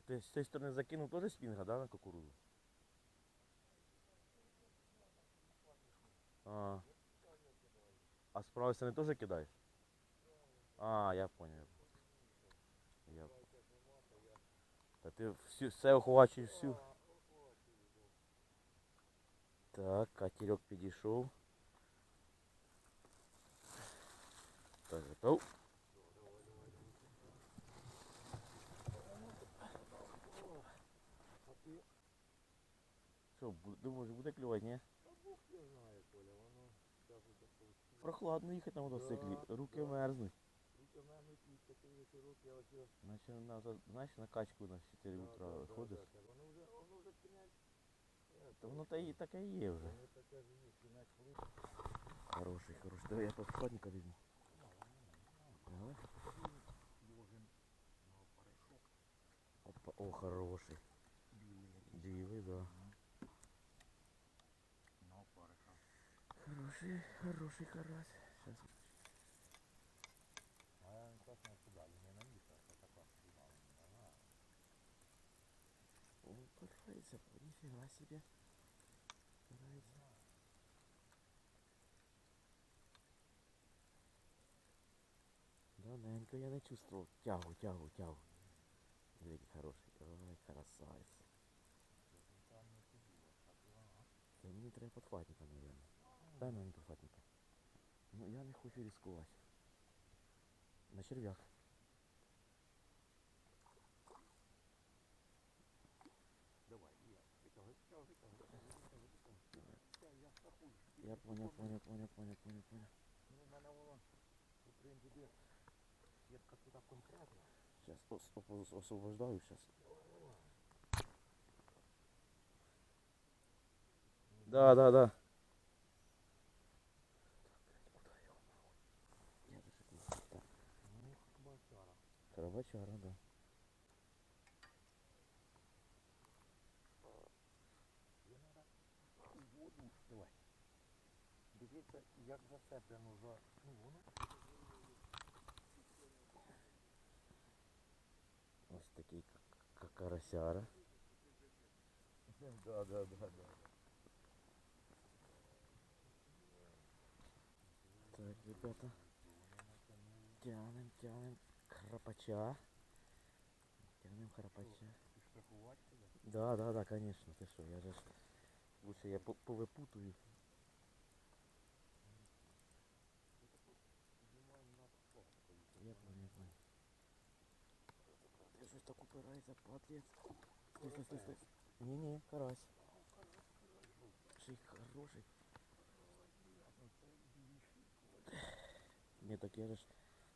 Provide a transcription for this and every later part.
Так ти з цієї сторони закинув теж спінга, да, на кукурудзу? А. А з правої сторони теж кидаєш? А, я понял. Я... Та ти всю, все охвачуєш всю. Так, катерок підійшов. Так, готов. Що, думаєш, буде клювати, ні? Прохладно їхати на мотоциклі, руки мерзнуть. Наче на, за- знаєш, на качку на 4 утра ходиш. Та воно та і таке і є вже. Хороший, хороший. Давай я подхватника візьму. Давай. Опа, о, хороший. Білий, да. Хороший, хороший карась. Сейчас. О, карается, нифига себе. Карается. Давненько я не чувствовал тягу, тягу, тягу. Великий хороший. Ой, красавець. Та мені треба подхватника, наверное. Дай мені подхватника. Ну я не хочу ризикувати. На черв'як. Я понял, понял, понял, понял, понял, понял. Сейчас освобождаю сейчас. Да, да, да. Карабачара, да. Дивіться, як засеплено за. Воно. Ось такий карасяра. Да, да, да, да. Так, ребята. Тянем, тянем храпача. Тянем храпача. Штрафувати тебе? Да, да, да, конечно. Ты что, я же. Лучше я по- повипутую. Я понял, я понял. Ти щось так упирається, подлец. Стой, стой, стой, стой. Не-не, карась. Шей хороший. Ні, так я же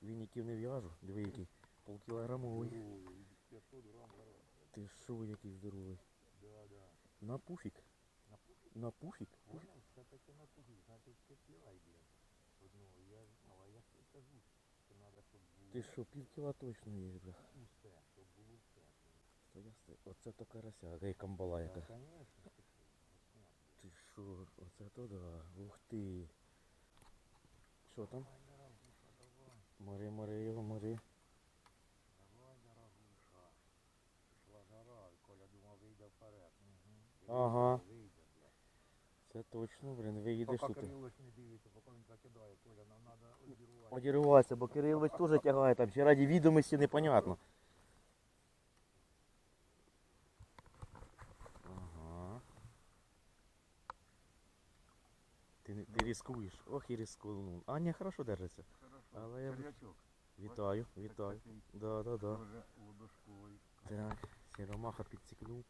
вініків не в'яжу. Диви який. Полкілограмовий. Ой, 500 грам гора. Ти шо, який здоровий. Да, да. На пуфік. На пуфік? Пуфік? Все-таки на тугу, значить кипілай, блін. Одного, я знав, а я кажу, що треба, щоб було Ти що, пів кіла точно є, бля. усе, щоб було все. То Оце то карася, яка і камбала яка. Звісно, що. Ти що, оце то да. Ух ти. Що там? Мори, мори його, мори. Давай, дорогуша. Пішла жара, і Коля думав, вийде вперед. Ага. Вийде, блядь. Це точно, блін, виїдеш Поки тут. Кирилович не дивиться, поки він закидає, Коля, нам треба одірвати. Одірватися, бо Кирилович теж тягає там, чи раді відомості непонятно. Ага. Ти, не- ти рискуєш. Ох і рискнув. А, ні, хорошо держиться. Хорошо. Але я Черв'ячок. Вітаю, вітаю. Да, да, да. Ладошковий. Так, сіромаха підсікнув.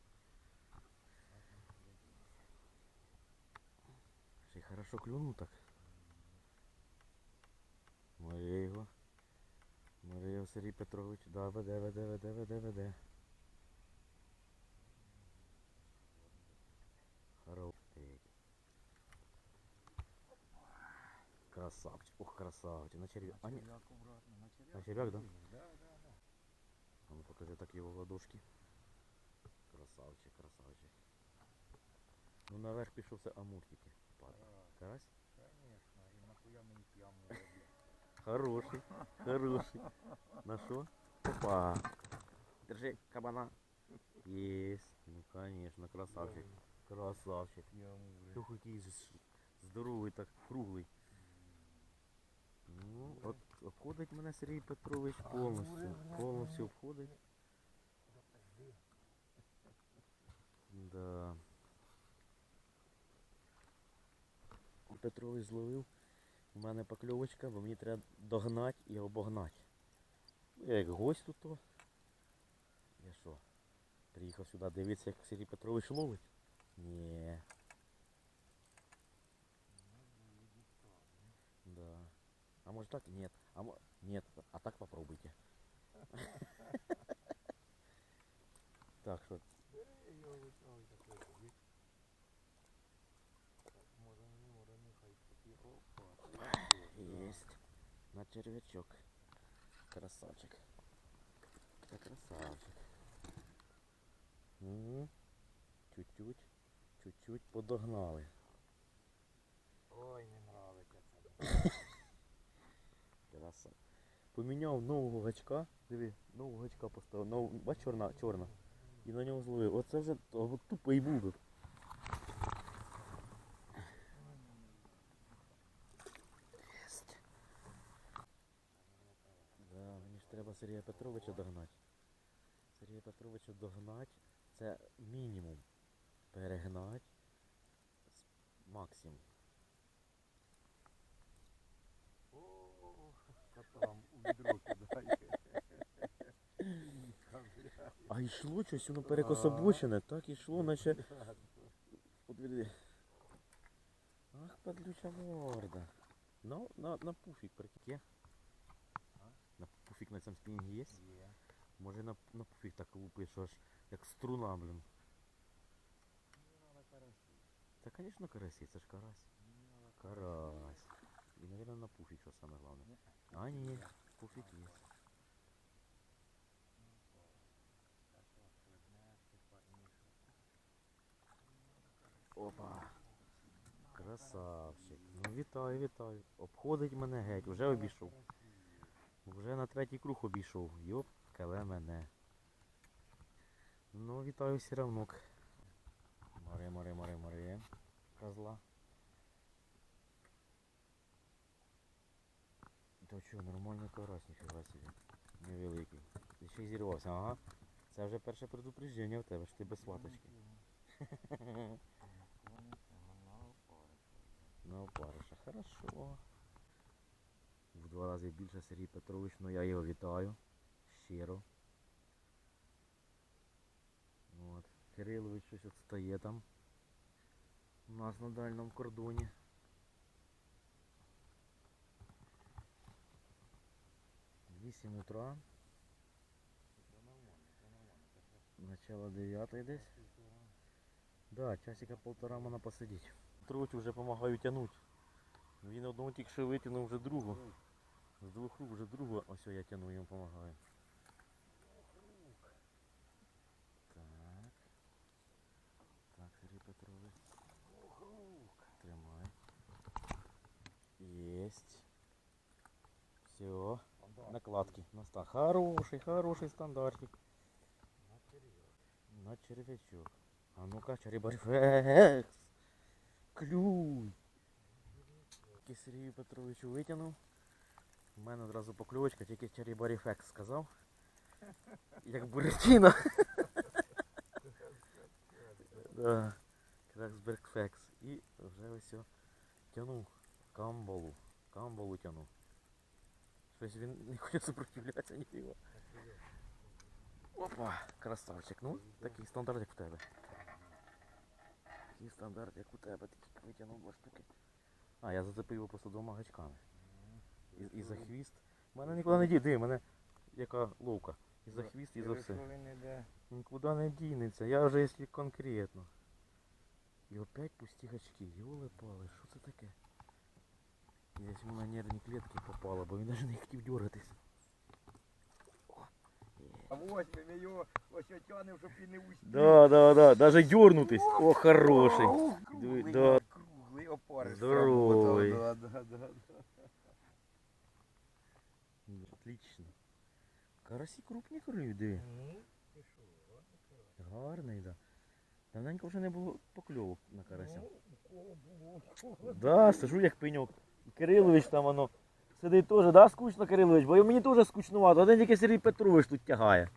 Ще й хорошо клюнув так. Море його. Море Сергій Петрович. Да, веде, веде, веде, веде, веде. Хороший. Красавчик. Ух, красавчик. На черв'як. А, ні. Черв'як обратно. На черв'як. На черв'як, да? Да, да, да. А ну покажи так его ладошки. Красавчик, красавчик. Ну наверх пішов це амуртики. Падає. Карась, Карась? Конечно, і нахуя мені яму роблять. Хороший, хороший. На що? Опа. Держи, кабана. Єсть. Ну конечно, красавчик. Красавчик. Ох, який же ж здоровий, так круглий. Ну, от обходить мене Сергій Петрович повністю. Повністю обходить. Да. Петрович зловив. У мене покльовочка, бо мені треба догнати і обогнати. Ну, Я як гость тут. то. Я що? Приїхав сюди дивитися, як Сергій Петрович ловить? Ні. Может так? Нет. А Нет. А так попробуйте. Так что есть. На червячок. Красавчик. Это красавчик. М, Чуть-чуть. Чуть-чуть подогнали. Ой, не Поміняв нового гачка. Диви, нового гачка поставив. Нов... Бач, чорна, чорна. І на нього зловив. Оце вже то- тупо і був би. Да, мені ж треба Сергія Петровича догнати. Сергія Петровича догнати це мінімум. Перегнати максимум. О, та там у відро кидає. А йшло щось, воно перекособочене, так йшло, наче. От види. Ах, подлюча морда. Ну, на, на пуфік прикинь. На пуфік на цьому спінінгі є? Є. Може на, на пуфік так лупиш, аж як струна, блін. Та, звісно, карасі, це ж карась. Карась. І, мабуть, на пуфік, що саме головне. А, ні, пуфік є. Опа. Красавчик. Ну вітаю, вітаю. Обходить мене геть, вже обійшов. Вже на третій круг обійшов. Йоп, келе мене. Ну, вітаю все равно. Мари, мари, мари, мари. Козла. То що, нормальний карась, ніфіга собі. Невеликий. Ти ще й зірвався, ага. Це вже перше предупреждення в тебе, що ти без сваточки. На опариша, хорошо. В два рази більше Сергій Петрович, ну я його вітаю. Щиро. От. Кирилович щось от стає там. У нас на дальньому кордоні. Вісім утра. Начало 9 десь. Да, часика полтора можна посидіти. Петровичу вже допомагаю тягнути. Він одного тільки що витягнув вже другу. З двох рук вже другу. Ось я тягну, йому допомагаю. Так. Так, Сергій Петрович. Тримай. Єсть. Все. Накладки. Наста. Хороший, хороший стандартик. На червячок. А ну-ка, черебарфекс. Клюй. Тільки Сергію Петровичу витягнув. У мене одразу покльовочка, тільки черебаріфекс сказав. Як буратіно. да. Краксбергфекс. І вже ось тянув камбалу. Камбалу тянув. Щось він не хоче супротивлятися ніфіга. Опа, красавчик. Ну, такий стандарт, як в тебе. Такий стандарт, як у тебе, тільки витягнув два штуки. А, я зацепив його просто двома гачками. І, і за хвіст. У мене нікуди не диви, мене яка ловка. І за хвіст, і за все. Нікуди не дінеться. Я вже якщо конкретно. І опять пусті гачки. Йоли пали, що це таке? Десь йому на нервні клітки попало, бо він навіть не хотів дергатись. О. А ми його ось отянем, щоб він не успів. Да, да, да, даже дернутись. О, хороший. Круглий, Диви, да. круглий опариш. Здоровий. Да, да, да, да. Отлично. Карасі крупні криві, диви. Ну, ти що, ладно, гарний, да. Давненько вже не було покльовок на карася. Ну, у кого було, Да, сижу як пеньок. І Кирилович там воно сидить теж, да, скучно, Кирилович, бо мені теж скучнувато, один тільки Сергій Петрович тут тягає.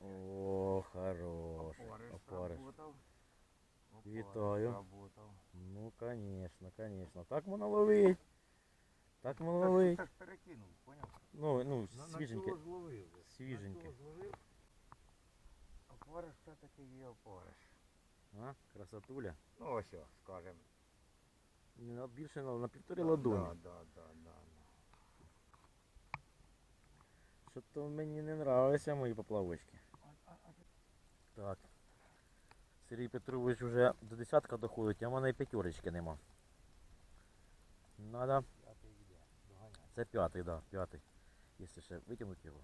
О, хорош. Опариш. Вітаю. Ну, конечно, конечно. Так воно ловить. Так воно ловить. Так перекинув, поняв? Ну, ну, свіженьке. Свіженьке. Опариш все-таки є опариш. А, красотуля. Ну ось, о, скажем. Не на- Більше на, на півтори ладоні. Да, да, да, да. Що то мені не нравляться мої поплавочки. Так. Сергій Петрович вже до десятка доходить, а в мене і п'ятерочки нема. Надо. Це п'ятий, да, п'ятий. Якщо ще витягнути його.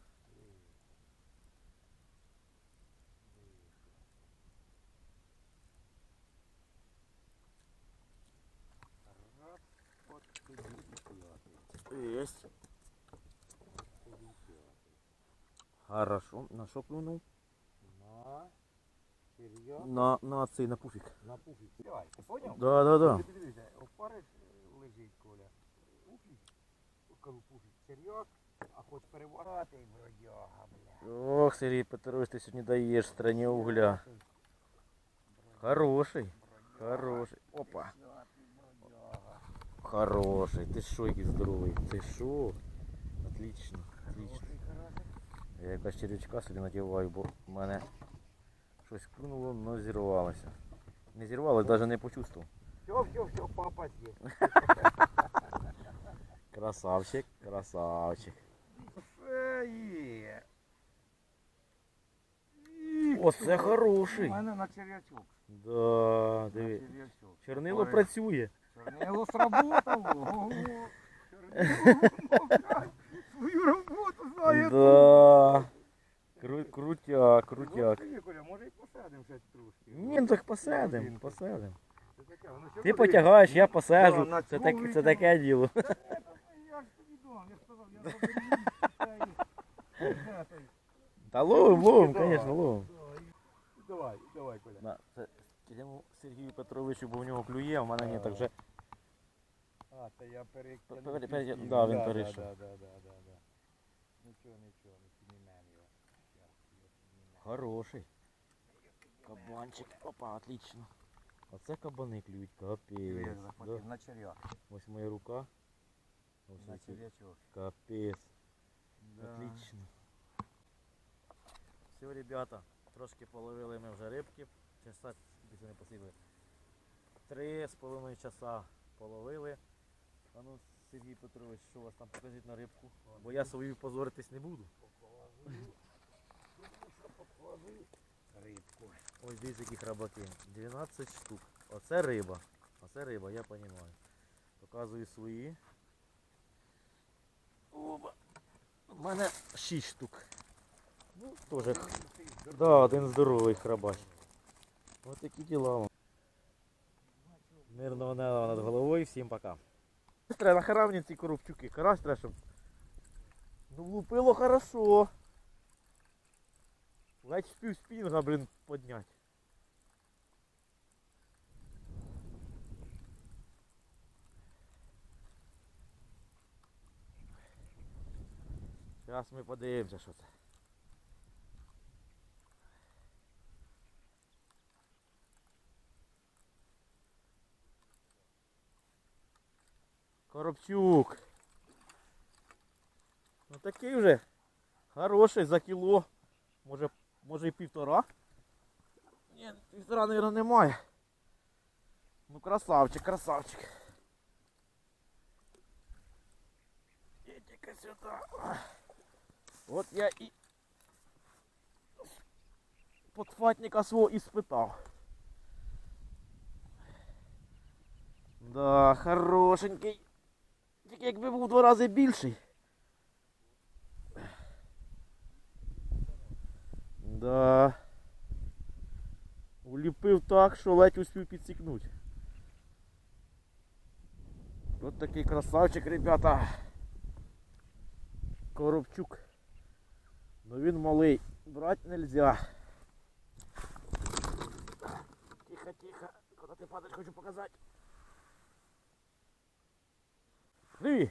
Раз, от тобі і і п'ятий. Хорошо. На що клюнув? На серйозно. На, на цей, на пуфік. На пуфік. Давай, ти поняв? Да, да, да. Ти дивися, опариш лежить, Коля. Пуфік. Кажу, пуфік. А хоч переворати, бродяга, бля. Ох, Сергій Петрович, ти сьогодні даєш страні угля. Хороший. Хороший. Опа. Хороший. Ти що, який здоровий? Ти що? Отлично, отлично. Я якась червячка собі надіваю, бо в мене щось клюнуло, але зірвалося. Не зірвалося, навіть не почувствував. Все, все, все, папа здесь. Красавчик, красавчик. Оце У мене на черв'ячок. Да, диви. черв'ячок. Чорнило Опариш. працює. Чорнило. Ого. Свою роботу знає. Да. Кру- крутяк, крутяк. Може і посадимо щось трошки. Ні, ну так посадим, посадим. Це таке, воно ще Ти потягаєш, я на Це, цьому так, це таке діло. Я ж тобі дам, я ж сказав, я зроблю. Та ловим, ловим, Да, звісно, ловим. Давай, давай, Коля. Це Сергію Петровичу, бо в нього клює, а в мене ні, так вже. А, це я перекинув. Пере- пере- да, він перейшов. Да, да, да, да, да. Нічого, нічого, не піднімемо його. Щас, його піднімемо. Хороший. Кабанчик. Опа, отлично. Оце кабани клюють, Диви, як капець. захватив, Да. на черв'як. Ось моя рука. Ось На оце. черв'ячок. Капець. Отлично. Все, ребята, трошки половили ми вже рибки. Часа скільки не посиділи. Три з половиною часа половили. А ну, Сергій Петрович, що у вас там покажіть на рибку? Бо я свою позоритись не буду. Рибку. Ось дивіться, які храбаки. 12 штук. Оце риба. Оце риба, я розумію. Показую свої. Оба. У мене 6 штук. Ну, теж. Да, один здоровий храбач. Ось такі діла. Мирного неба над головою, всім пока. Треба нахера мені ці коробчуки, карась треба. Ну влупило хорошо. Ледь спів спінга, блін, поднять. Зараз ми подивимося, що це. Коробчук. Ну такий вже хороший за кіло. Може, може і півтора. Ні, півтора, мабуть, немає. Ну красавчик, красавчик. Іди-ка сюди. От я і подфатника свого і спитав. Да, хорошенький. Тільки якби був два рази більший. Да. Уліпив так, що ледь успів підсікнути. От такий красавчик, ребята. Коробчук. Ну він малий. брать нельзя. Тихо, тихо. Куда ты падать хочу показать. Диви.